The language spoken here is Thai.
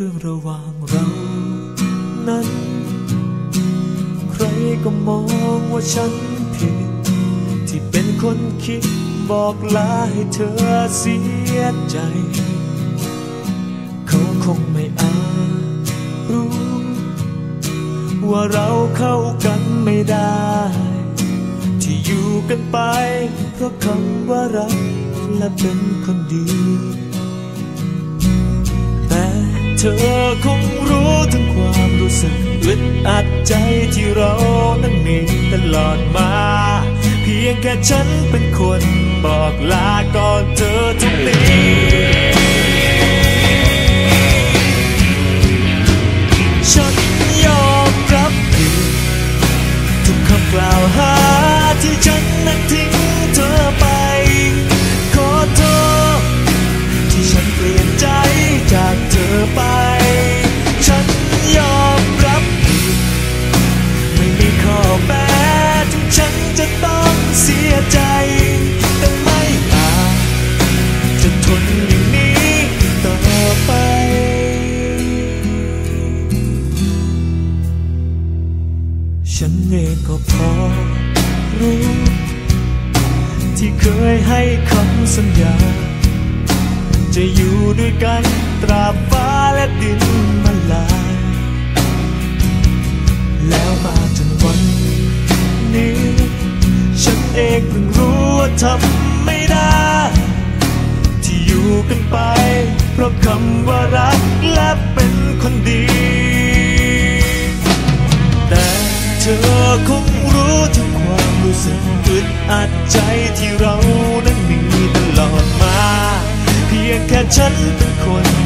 เรื่องระหว่างเรานั้น ใครก็มองว่าฉันผิด ที่เป็นคนคิดบอกลาให้เธอเสียใจ เขาคงไม่อาจรู้ ว่าเราเข้ากันไม่ได้ ที่อยู่กันไป เพราะคำว่ารักและเป็นคนดี เธอคงรู้ถึงความรู้สึกอึดอัดใจที่เรานั้นมีตลอดมา เพียงแค่ฉันเป็นคนบอกลาก่อนเธอ ใจแต่ไม่อาจจะทนอย่างนี้ต่อไป ฉันเองก็พอรู้ ที่เคยให้คำสัญญา จะอยู่ด้วยกันตราบฟ้าและดินมันลาย แล้วมา เองเพิ่งรู้ว่าทำไม่ได้ ที่อยู่กันไป เพราะคำว่ารักและเป็นคนดี แต่เธอคงรู้ถึงความรู้สึกอึดอัดใจที่เรานั้นมีตลอดมา เพียงแค่ฉันเป็นคน